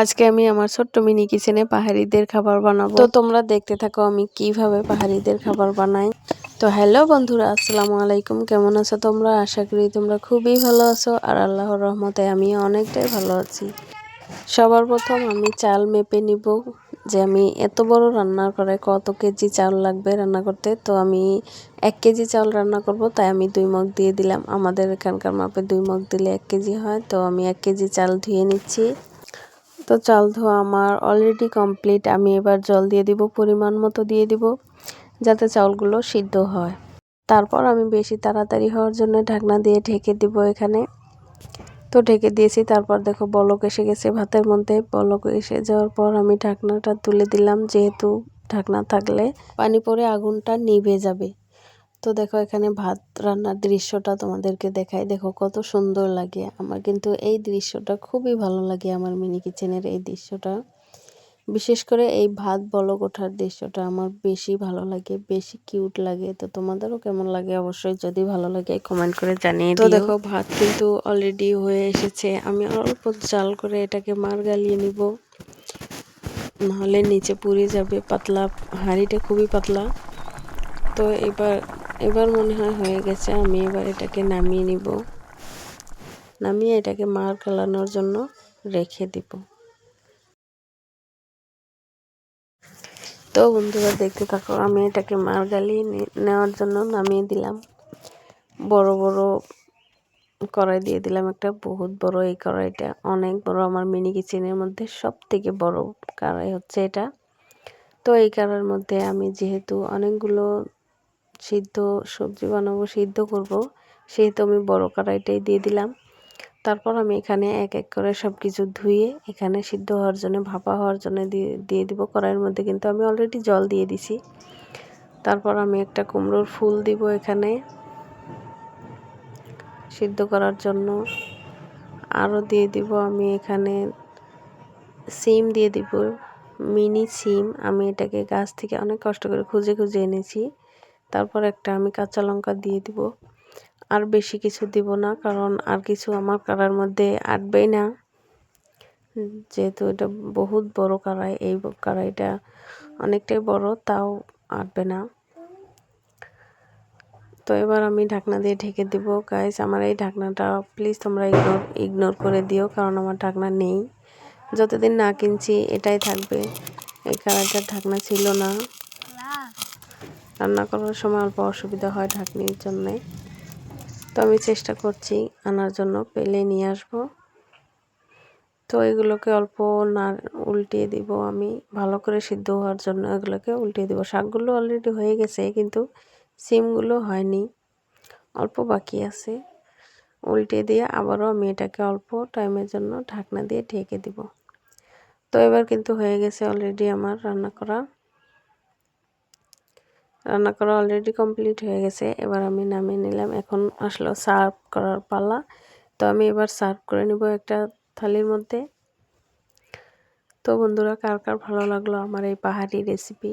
আজকে আমি আমার ছোট্ট মিনি কিচেনে পাহাড়িদের খাবার বানাবো। তো তোমরা দেখতে থাকো আমি কীভাবে পাহাড়িদের খাবার বানাই। তো হ্যালো বন্ধুরা, আসসালামু আলাইকুম। কেমন আছো তোমরা? আশা করি তোমরা খুবই ভালো আছো আর আল্লাহর রহমতে আমি অনেকটাই ভালো আছি। সবার প্রথম আমি চাল মেপে নিব যে আমি এত বড় রান্না করে কত কেজি চাল লাগবে রান্না করতে। তো আমি এক কেজি চাল রান্না করব, তাই আমি দুই মগ দিয়ে দিলাম। আমাদের এখানকার মাপে দুই মগ দিলে এক কেজি হয়, তো আমি এক কেজি চাল ধুয়ে নিচ্ছি। তো চাল ধোয়া আমার অলরেডি কমপ্লিট আমি এবার জল দিয়ে দিব, পরিমাণ মতো দিয়ে দিব, যাতে চাউলগুলো সিদ্ধ হয়। তারপর আমি বেশি তাড়াতাড়ি হওয়ার জন্য ঢাকনা দিয়ে ঢেকে দিব এখানে। তো ঢেকে দিয়েছি, তারপর দেখো বলক এসে গেছে ভাতের মধ্যে। বলক এসে যাওয়ার পর আমি ঢাকনাটা তুলে দিলাম, যেহেতু ঢাকনা থাকলে পানি পরে আগুনটা নিভে যাবে। তো দেখো এখানে ভাত রান্নার দৃশ্যটা তোমাদেরকে দেখাই। দেখো কত সুন্দর লাগে। আমার কিন্তু এই দৃশ্যটা খুবই ভালো লাগে আমার মিনি কিচেনের এই দৃশ্যটা। বিশেষ করে এই ভাত বলক ওঠার দৃশ্যটা আমার বেশি ভালো লাগে বেশি কিউট লাগে। তো তোমাদেরও কেমন লাগে অবশ্যই যদি ভালো লাগে কমেন্ট করে জানিয়ে তো দেখো ভাত কিন্তু অলরেডি হয়ে এসেছে। আমি অল্প চাল করে এটাকে মার গালিয়ে নিব। নাহলে নিচে পুড়ে যাবে পাতলা হাঁড়িটা খুবই পাতলা। তো এবার এবার মনে হয় হয়ে গেছে, আমি এবার এটাকে নামিয়ে নিব। নামিয়ে এটাকে মার গালানোর জন্য রেখে দিব। তো বন্ধুরা, দেখতে থাকো, আমি এটাকে মার গালিয়ে নেওয়ার জন্য নামিয়ে দিলাম। বড় বড় কড়াই দিয়ে দিলাম একটা, বহুত বড় এই কড়াইটা। অনেক বড় আমার মিনি কিচেনের মধ্যে সব থেকে বড় কড়াই হচ্ছে এটা। তো এই কড়াইয়ের মধ্যে আমি যেহেতু অনেকগুলো সিদ্ধ সবজি বানাবো, সিদ্ধ করব। সেহেতু আমি বড় কড়াইটাই দিয়ে দিলাম। তারপর আমি এখানে এক এক করে সব কিছু ধুয়ে এখানে সিদ্ধ হওয়ার জন্য, ভাপা হওয়ার জন্য দিয়ে দিয়ে দিব কড়াইয়ের মধ্যে। কিন্তু আমি অলরেডি জল দিয়ে দিছি। তারপর আমি একটা কুমড়োর ফুল দিব এখানে। সিদ্ধ করার জন্য আরও দিয়ে দিব আমি এখানে সিম দিয়ে দিব, মিনি সিম। আমি এটাকে গাছ থেকে অনেক কষ্ট করে খুঁজে খুঁজে এনেছি। তারপর একটা আমি কাঁচা লঙ্কা দিয়ে দিব। আর বেশি কিছু দিব না, কারণ আর কিছু আমার কারার মধ্যে আটবেই না। যেহেতু এটা বহুত বড় কারাই এই কারাইটা অনেকটাই বড়, তাও আটবে না। তো এবার আমি ঢাকনা দিয়ে ঢেকে দিব। গাইস আমার এই ঢাকনাটা প্লিজ তোমরা ইগনোর ইগনোর করে দিও, কারণ আমার ঢাকনা নেই। যতদিন না কিনছি, এটাই থাকবে। এই কারাইটার ঢাকনা ছিল না। রান্না করার সময় অল্প অসুবিধা হয় ঢাকনির জন্যে। তো আমি চেষ্টা করছি আনার জন্য, পেলে নিয়ে আসব। তো এগুলোকে অল্প না উল্টিয়ে দিব আমি। ভালো করে সিদ্ধ হওয়ার জন্য এগুলোকে উল্টিয়ে দিব। শাকগুলো অলরেডি হয়ে গেছে, কিন্তু সিমগুলো হয়নি। অল্প বাকি আছে। উল্টে দিয়ে আবারও আমি এটাকে অল্প টাইমের জন্য ঢাকনা দিয়ে ঢেকে দিব। তো এবার কিন্তু হয়ে গেছে অলরেডি আমার রান্না করা। রান্না করা অলরেডি কমপ্লিট হয়ে গেছে। এবার আমি নামিয়ে নিলাম। এখন আসলো সার্ভ করার পালা। তো আমি এবার সার্ভ করে নিব একটা থালির মধ্যে। তো বন্ধুরা, কার কার ভালো লাগল আমার এই পাহাড়ি রেসিপি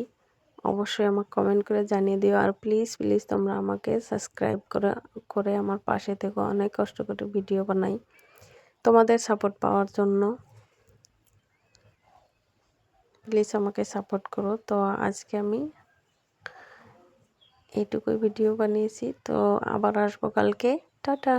অবশ্যই আমাকে কমেন্ট করে জানিয়ে দিও। আর প্লিজ প্লিজ তোমরা আমাকে সাবস্ক্রাইব করে করে আমার পাশে থেকে। অনেক কষ্ট করে ভিডিও বানাই। তোমাদের সাপোর্ট পাওয়ার জন্য। প্লিজ আমাকে সাপোর্ট করো। তো আজকে আমি এইটুকুই ভিডিও বানিয়েছি তো আবার আসব কালকে। টাটা।